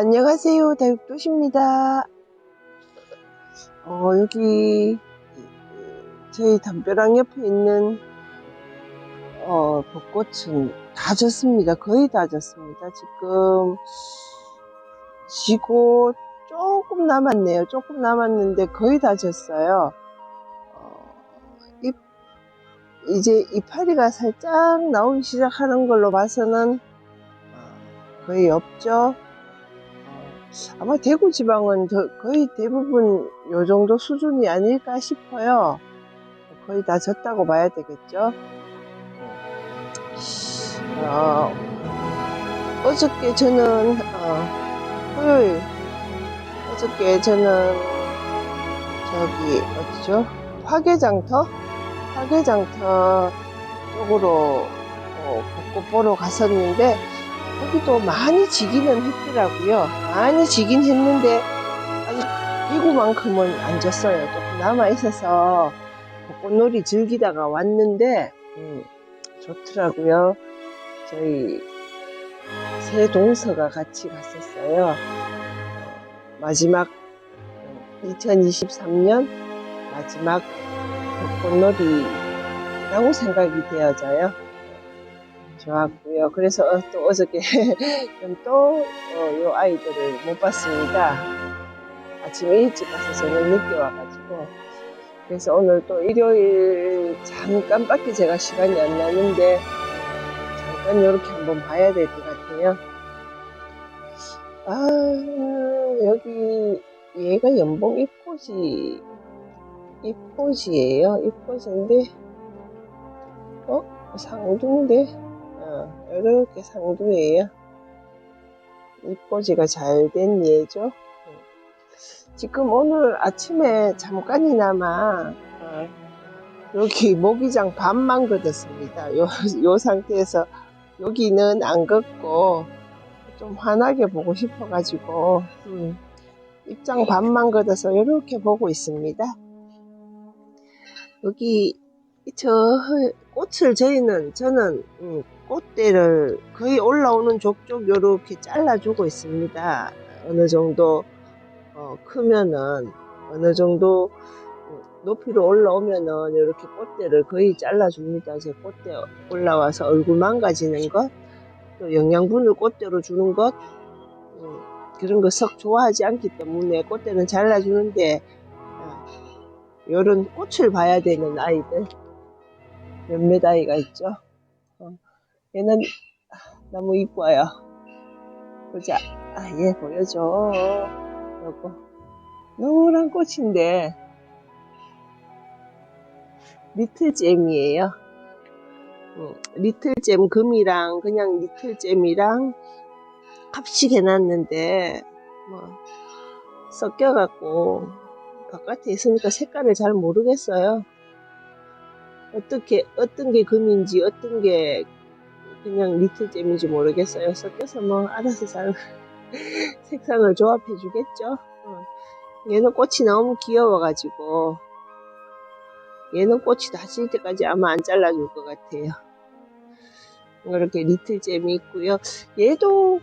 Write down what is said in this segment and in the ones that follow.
안녕하세요. 다육도시입니다. 어, 여기, 저희 담벼락 옆에 있는, 어, 벚꽃은 다 졌습니다. 거의 다 졌습니다. 지금, 지고 조금 남았네요. 조금 남았는데 거의 다 졌어요. 어, 잎, 이제 이파리가 살짝 나오기 시작하는 걸로 봐서는, 어, 거의 없죠. 아마 대구 지방은 저- 거의 대부분 요 정도 수준이 아닐까 싶어요. 거의 다 졌다고 봐야 되겠죠. 어, 어저께 저는 어, 토요일 어저께 저는 저기 어디죠? 화개장터 화개장터 쪽으로 어, 벚꽃 보러 갔었는데 거기도 많이 지기는 했더라고요. 많이 지긴 했는데 아직 대구만큼은 안 졌어요. 조금 남아 있어서 벚꽃놀이 즐기다가 왔는데 음, 좋더라고요. 저희 새 동서가 같이 갔었어요. 어, 마지막 2023년 마지막 벚꽃놀이라고 생각이 되어져요. 좋았고요. 그래서 어, 또 어저께 또 어, 요 아이들을 못 봤습니다. 아침에 일찍 가서 저녁 늦게 와가지고 그래서 오늘 또 일요일 잠깐밖에 제가 시간이 안 나는데 잠깐 이렇게 한번 봐야 될 것 같아요. 아 여기 얘가 연봉 잎꽃이 잎꽃이에요. 잎꽃인데 어 상두인데 어, 이렇게 상두예요. 잎꽂이가 잘된 얘죠. 지금 오늘 아침에 잠깐이나마 어, 여기 모기장 반만 걷었습니다. 요, 요 상태에서 여기는 안 걷고 좀 환하게 보고 싶어가지고 음, 입장 반만 걷어서 이렇게 보고 있습니다. 여기 저 꽃을 저희는 저는 음, 꽃대를 거의 올라오는 족족 요렇게 잘라주고 있습니다. 어느 정도 어, 크면은 어느 정도 음, 높이로 올라오면은 이렇게 꽃대를 거의 잘라줍니다. 제 꽃대 올라와서 얼굴 망가지는 것, 또 영양분을 꽃대로 주는 것, 음, 그런 거 썩 좋아하지 않기 때문에 꽃대는 잘라주는데 어, 이런 꽃을 봐야 되는 아이들 몇몇 아이가 있죠. 어, 얘는 너무 이뻐요. 보자. 아, 얘 보여줘. 요거. 노란 꽃인데, 리틀잼이에요. 음, 리틀잼 금이랑 그냥 리틀잼이랑 합식 해놨는데, 뭐, 섞여갖고, 바깥에 있으니까 색깔을 잘 모르겠어요. 어떻게, 어떤 게 금인지, 어떤 게 그냥 리틀잼인지 모르겠어요. 섞여서 뭐, 알아서 잘 색상을 조합해 주겠죠. 어. 얘는 꽃이 너무 귀여워가지고, 얘는 꽃이 다질 때까지 아마 안 잘라줄 것 같아요. 이렇게 리틀잼이 있고요. 얘도,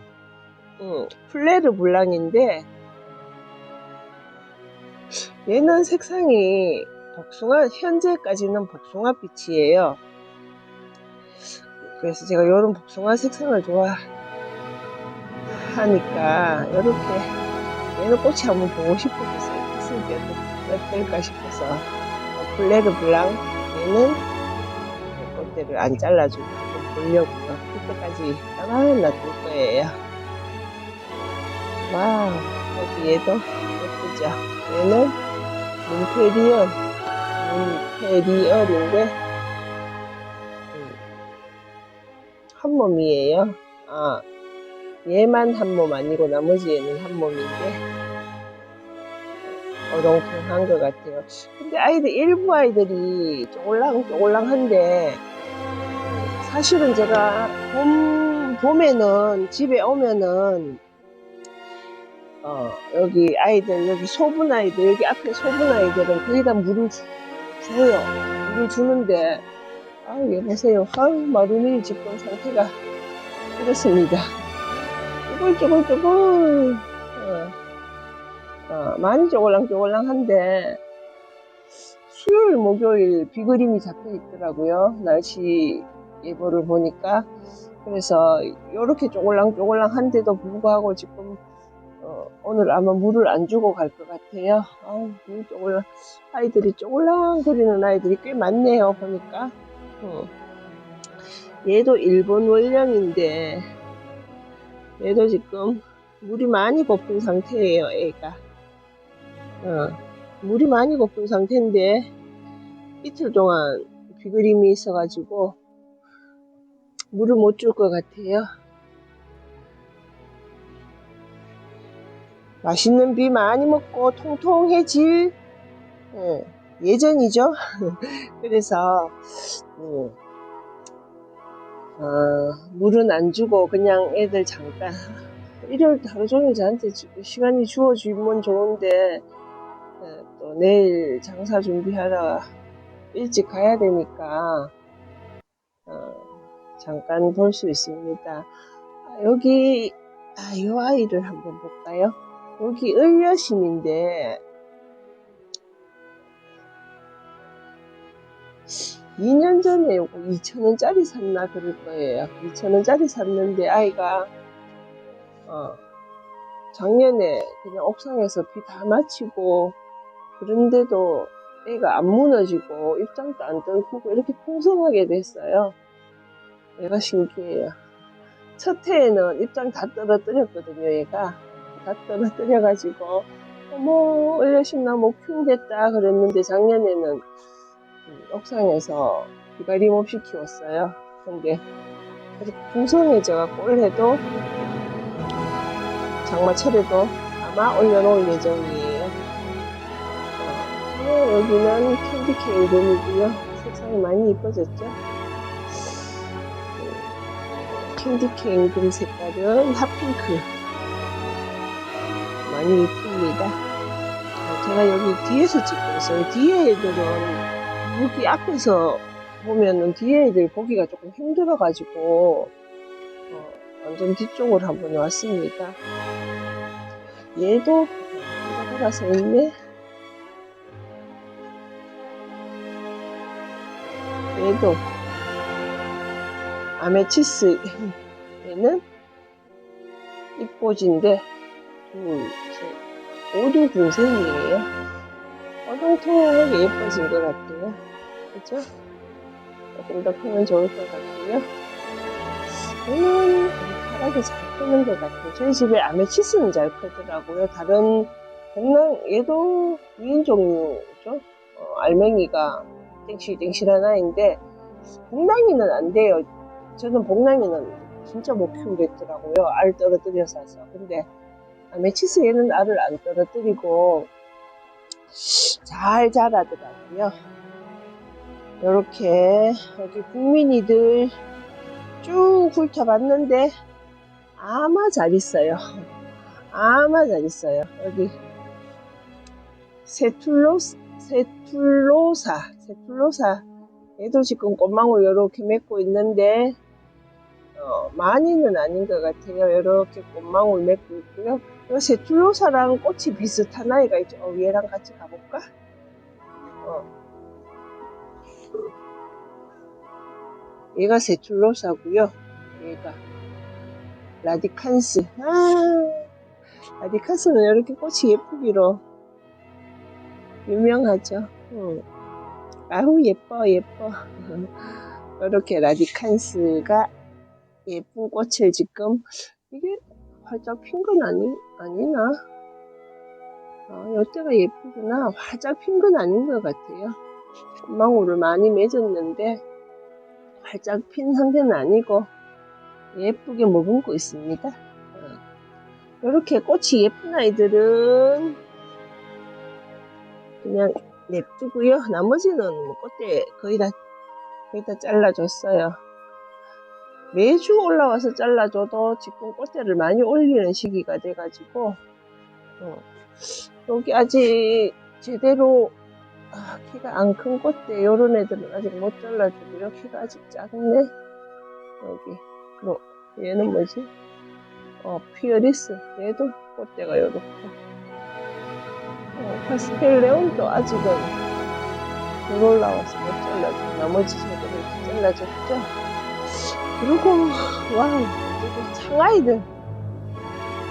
음, 플레르 블랑인데, 얘는 색상이 복숭아, 현재까지는 복숭아 빛이에요. 그래서 제가 이런 복숭아 색상을 좋아하니까, 이렇게, 얘는 꽃이 한번 보고 싶어서 있으니까 어떨까 싶어서, 어, 플레르 블랑, 얘는 꽃대를 안 잘라주고 한번 보려고요. 그때까지 가만히 놔둘 거예요. 와우, 여기 얘도 예쁘죠? 얘는 문페리얼, 문페리얼인데, 한 몸이에요. 아, 얘만 한 몸 아니고 나머지 얘는 한 몸인데, 어동통한 것 같아요. 근데 아이들, 일부 아이들이 쪼글랑쪼글랑한데, 사실은 제가 봄, 봄에는 집에 오면은, 어, 여기 아이들, 여기 소분 아이들, 여기 앞에 소분 아이들은 거의 다 물을 주, 줘요. 물을 주는데, 아유, 얘 보세요. 아유, 마루니 지금 상태가 이렇습니다. 쭈글쭈글쭈글. 어. 어, 많이 쪼글랑쪼글랑한데 수요일, 목요일 비그림이 잡혀 있더라고요. 날씨 예보를 보니까. 그래서 이렇게 쪼글랑쪼글랑한데도 불구하고 지금 어, 오늘 아마 물을 안 주고 갈 것 같아요. 아우, 물 쪼글랑 아이들이 쪼글랑거리는 아이들이 꽤 많네요. 보니까. 어. 얘도 일본 원령인데 얘도 지금 물이 많이 고픈 상태예요. 애가. 어, 물이 많이 고픈 상태인데 이틀 동안 비그림이 있어가지고 물을 못 줄 것 같아요. 맛있는 비 많이 먹고 통통해질 예, 예전이죠. 그래서 음, 어, 물은 안 주고 그냥 애들 잠깐 일요일 하루 종일 저한테 주- 시간이 주어지면 좋은데 예, 또 내일 장사 준비하러 일찍 가야 되니까 어, 잠깐 볼 수 있습니다. 아, 여기 아, 이 아이를 한번 볼까요? 여기 을려심인데 2년 전에 요거 2,000원짜리 샀나 그럴 거예요. 2,000원짜리 샀는데 아이가 어, 작년에 그냥 옥상에서 비 다 마치고 그런데도 애가 안 무너지고 입장도 안 떨구고 이렇게 풍성하게 됐어요. 얘가 신기해요. 첫 해에는 입장 다 떨어뜨렸거든요, 얘가. 다 떨어뜨려가지고, 어머, 얼려신나 못 키우겠다 그랬는데 작년에는 음, 옥상에서 비가림 없이 키웠어요. 근데 이렇게 풍성해져갖고 올해도 장마철에도 아마 올려놓을 예정이에요. 어, 어, 여기는 캔디케인 룸이고요. 색상이 많이 이뻐졌죠? 음, 캔디케인 룸 색깔은 핫핑크. 많이 이쁩니다. 어, 제가 여기 뒤에서 찍고 있어요. 뒤에 애들은 여기 앞에서 보면은 뒤에 애들 보기가 조금 힘들어가지고 어, 완전 뒤쪽으로 한번 왔습니다. 얘도 돌아가서 있네. 얘도 아메치스 얘는 잎꽂인데 둘, 셋, 오두 군생이에요. 어동통하게 예뻐진 것 같아요. 그죠? 조금 더 크면 좋을 것 같고요. 얘는 파랗게 잘 크는 것 같아요. 저희 집에 아메치스는 잘 크더라고요. 다른 복랑 얘도 위인 종류죠. 어, 알맹이가 땡실땡실한 아이인데 복랑이는 안 돼요. 저는 복랑이는 진짜 못 키우겠더라고요. 알 떨어뜨려서. 근데 아메치스 얘는 알을 안 떨어뜨리고 잘 자라더라고요. 이렇게 여기 국민이들 쭉 훑어봤는데 아마 잘 있어요. 아마 잘 있어요. 여기 세툴로 세툴로사 세툴로사 얘도 지금 꽃망울 이렇게 맺고 있는데 어, 많이는 아닌 것 같아요. 이렇게 꽃망울 맺고 있고요. 이 세툴로사랑 꽃이 비슷한 아이가 있죠. 어, 얘랑 같이 가볼까? 어. 얘가 세툴로사고요. 얘가 라디칸스. 아, 라디칸스는 이렇게 꽃이 예쁘기로 유명하죠. 응. 아우 예뻐 예뻐. 이렇게 라디칸스가 예쁜 꽃을 지금 이게 활짝 핀 건 아니 아니나? 아, 이때가 예쁘구나. 활짝 핀 건 아닌 것 같아요. 망울을 많이 맺었는데 활짝 핀 상태는 아니고 예쁘게 머금고 있습니다. 이렇게 꽃이 예쁜 아이들은 그냥 냅두고요. 나머지는 뭐 꽃대 거의 다 거의 다 잘라줬어요. 매주 올라와서 잘라줘도 지금 꽃대를 많이 올리는 시기가 돼가지고 어, 여기 아직 제대로 아, 키가 안 큰 꽃대 요런 애들은 아직 못 잘라주고요. 키가 아직 작네. 여기 뭐 얘는 뭐지? 어, 피어리스. 얘도 꽃대가 요렇고. 어, 파스텔 레온도 아직은 덜 올라와서 못 잘라줘. 나머지 새들은 다 잘라줬죠. 그리고, 이거 창아이들.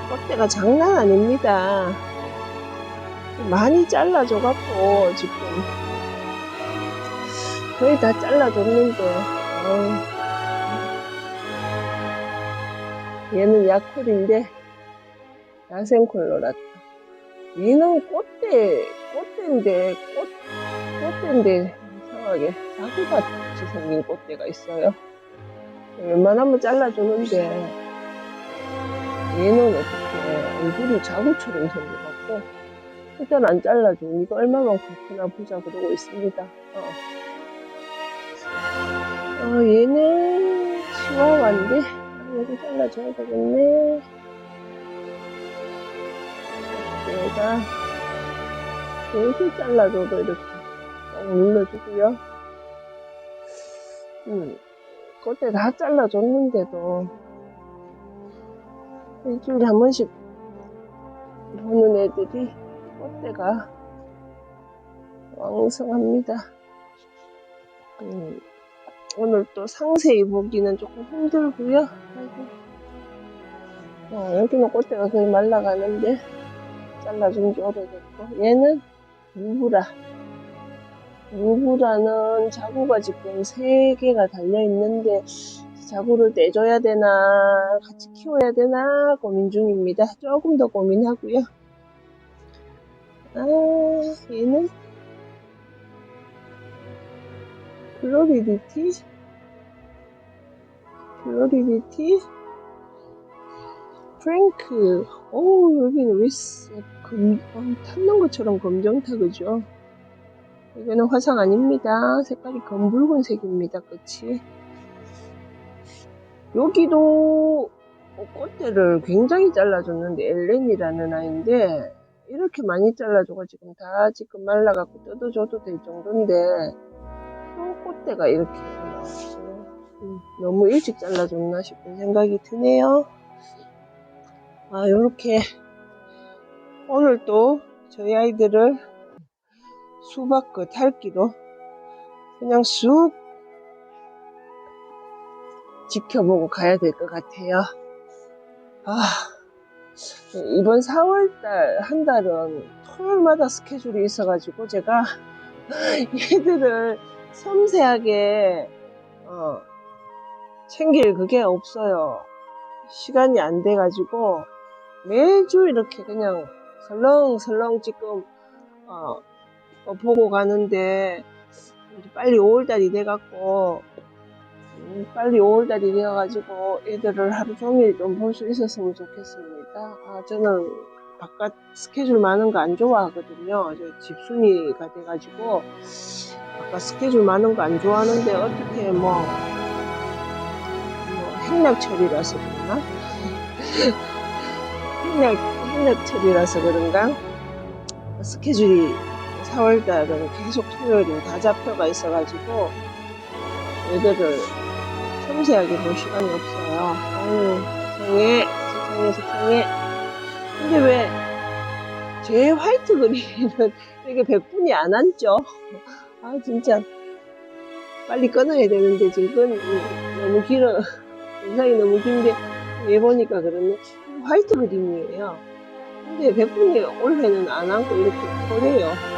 꽃대가 장난 아닙니다. 많이 잘라줘 갖고, 지금. 거의 다 잘라줬는데, 어우. 얘는 야콜인데, 야생 콜로라타. 얘는 꽃대, 꽃대인데, 꽃, 꽃대인데, 이상하게 자구같이 생긴 꽃대가 있어요. 웬만하면 잘라주는데, 얘는 어떻게 얼굴이 자구처럼 생겨갖고, 일단 안 잘라줘. 이거 얼마만큼 크나 보자 그러고 있습니다. 어. 어, 얘는 치와와인데, 아, 얘도 잘라줘야 되겠네. 얘가, 얘도 잘라줘도 이렇게 딱 눌러주고요. 음, 그때 다 잘라줬는데도, 일주일에 한 번씩 보는 애들이 꽃대가 왕성합니다. 음, 오늘 또 상세히 보기는 조금 힘들고요. 어, 여기는 꽃대가 거의 말라가는데 잘라준 지 오래됐고 얘는 루브라 루브라는 자구가 지금 3개가 달려있는데 자구를 떼줘야 되나 같이 키워야 되나 고민 중입니다. 조금 더 고민하고요. 아 얘는? 플로리디티? 플로리디티? 프랭크. 오 여기는 왜 금, 어, 탔는 것처럼 검정타 그죠 이거는 화상 아닙니다 색깔이 검붉은색입니다 끝이 여기도 어, 꽃대를 굉장히 잘라줬는데 엘렌이라는 아이인데 이렇게 많이 잘라줘가 지금 다 지금 말라갖고 뜯어줘도 될 정도인데 또 꽃대가 이렇게 나왔어요. 음, 너무 일찍 잘라줬나 싶은 생각이 드네요. 아 요렇게 오늘 또 저희 아이들을 수박 그 탈기로 그냥 쑥 지켜보고 가야 될 것 같아요. 아, 이번 4월달 한 달은 토요일마다 스케줄이 있어가지고 제가 얘들을 섬세하게 어, 챙길 그게 없어요. 시간이 안 돼가지고 매주 이렇게 그냥 설렁설렁 지금 어, 어, 보고 가는데 빨리 5월달이 돼갖고 음, 빨리 5월달이 되어가지고 애들을 하루 종일 좀 볼 수 있었으면 좋겠습니다. 아, 저는 바깥 스케줄 많은 거 안 좋아하거든요. 저 집순이가 돼가지고 바깥 스케줄 많은 거 안 좋아하는데 어떻게 뭐, 뭐 행락철이라서 그러나? 행락, 행락철이라서 그런가? 스케줄이 4월달은 계속 토요일은 다 잡혀가 있어가지고 애들을 섬세하게 볼 시간이 없어요. 아유, 세상에, 세상에, 세상에. 근데 왜, 제 화이트 그린은 되게 100분이 안 앉죠? 아, 진짜. 빨리 끊어야 되는데, 지금 너무 길어. 영상이 너무 긴데, 얘 보니까 그러네. 화이트 그린이에요. 근데 100분이 올해는 안 앉고 이렇게 버려요.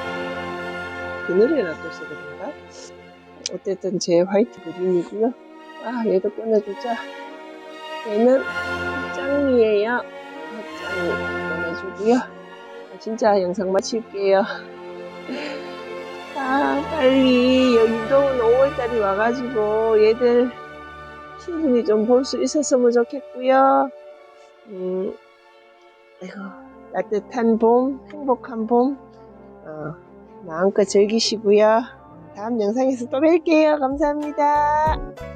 그늘에 놔둬서 그런가? 어쨌든 제 화이트 그린이고요. 아 얘도 꺼내주자. 얘는 짱이에요. 짱이 꺼내주고요. 아, 진짜 영상 마칠게요. 아 빨리 유더운 5월달이 와가지고 얘들 충분히 좀 볼 수 있었으면 좋겠고요. 음, 아이고 따뜻한 봄, 행복한 봄, 어, 마음껏 즐기시고요. 다음 영상에서 또 뵐게요. 감사합니다.